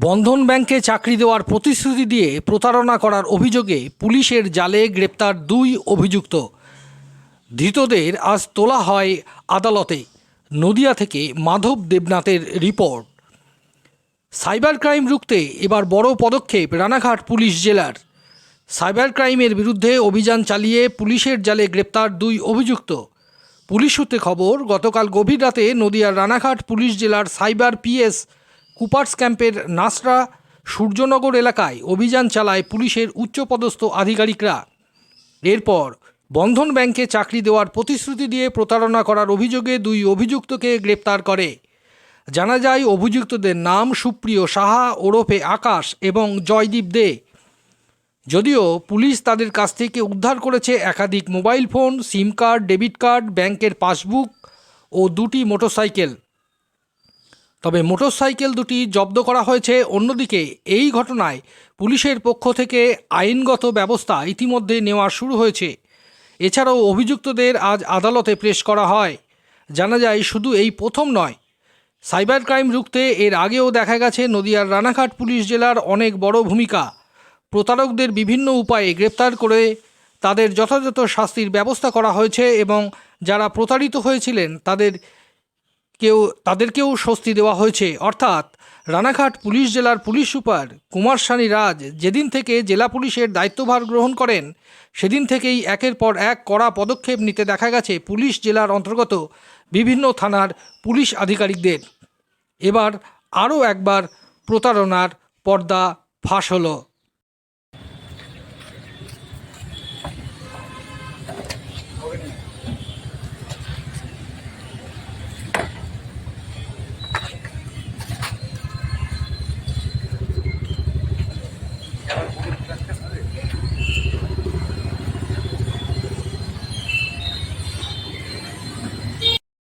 বন্ধন ব্যাংকে চাকরি দেওয়ার প্রতিশ্রুতি দিয়ে প্রতারণা করার অভিযোগে পুলিশের জালে গ্রেপ্তার দুই অভিযুক্ত। ধৃতদের আজ তোলা হয় আদালতে। নদিয়া থেকে মাধব দেবনাথের রিপোর্ট। সাইবার ক্রাইম রুখতে এবার বড় পদক্ষেপ রানাঘাট পুলিশ জেলার। সাইবার ক্রাইমের বিরুদ্ধে অভিযান চালিয়ে পুলিশের জালে গ্রেপ্তার দুই অভিযুক্ত। পুলিশ সূত্রে খবর, গতকাল গভীর রাতে নদিয়ার রানাঘাট পুলিশ জেলার সাইবার পিএস কুপার্স ক্যাম্পের নাসরা সূর্যনগর এলাকায় অভিযান চালায় পুলিশের উচ্চপদস্থ আধিকারিকরা। এরপর বন্ধন ব্যাংকে চাকরি দেওয়ার প্রতিশ্রুতি দিয়ে প্রতারণা করার অভিযোগে দুই অভিযুক্তকে গ্রেপ্তার করে। জানা যায়, অভিযুক্তদের নাম সুপ্রিয় সাহা, ওরফে আকাশ এবং জয়দীপ দে। যদিও পুলিশ তাদের কাছ থেকে উদ্ধার করেছে একাধিক mobile phone, SIM card, debit card, ব্যাংকের পাসবুক ও দুটি মোটরসাইকেল। তবে মোটরসাইকেল দুটি জব্দ করা হয়েছে। অন্যদিকে এই ঘটনায় পুলিশের পক্ষ থেকে আইনগত ব্যবস্থা ইতিমধ্যে নেওয়া শুরু হয়েছে। এছাড়াও অভিযুক্তদের আজ আদালতে পেশ করা হয়। জানা যায়, শুধু এই প্রথম নয়, সাইবার ক্রাইম রুখতে এর আগেও দেখা গেছে, নদিয়ার রানাঘাট পুলিশ জেলার অনেক বড় ভূমিকা। প্রতারকদের বিভিন্ন উপায়ে গ্রেপ্তার করে তাদের যথাযথ শাস্তির ব্যবস্থা করা হয়েছে এবং যারা প্রতারিত হয়েছিলেন তাদের কেউ, তাদেরকেও স্বস্তি দেওয়া হয়েছে। অর্থাৎ রানাঘাট পুলিশ জেলার পুলিশ সুপার কুমার সানি রাজ যেদিন থেকে জেলা পুলিশের দায়িত্বভার গ্রহণ করেন, সেদিন থেকেই একের পর এক কড়া পদক্ষেপ নিতে দেখা গেছে পুলিশ জেলার অন্তর্গত বিভিন্ন থানার পুলিশ আধিকারিকদের। এবার আরও একবার প্রতারণার পর্দা ফাঁস হলো।